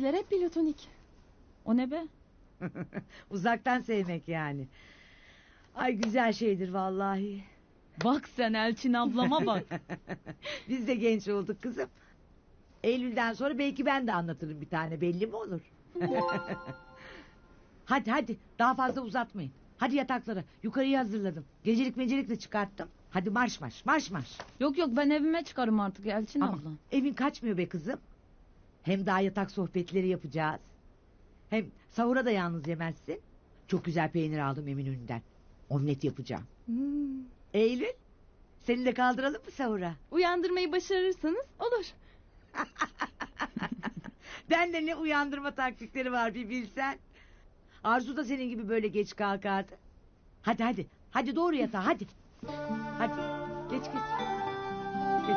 Bizimkiler hep platonik. O ne be? Uzaktan sevmek yani. Ay güzel şeydir vallahi. Bak sen Elçin ablama bak. Biz de genç olduk kızım. Eylül'den sonra belki ben de anlatırım bir tane belli mi olur? hadi hadi daha fazla uzatmayın. Hadi yataklara yukarıyı hazırladım. Gecelik mecelik de çıkarttım. Hadi marş marş marş marş. yok yok ben evime çıkarım artık Elçin Ama abla. evin kaçmıyor be kızım. Hem daha yatak sohbetleri yapacağız. Hem sahura da yalnız yemezsin. Çok güzel peynir aldım Eminönü'nden. Omlet yapacağım. Hmm. Eylül seni de kaldıralım mı sahura? Uyandırmayı başarırsanız olur. Ben de ne uyandırma taktikleri var bir bilsen. Arzu da senin gibi böyle geç kalkardı. Hadi hadi. Hadi doğru yatağa hadi. Hadi. Geç geç. Geç.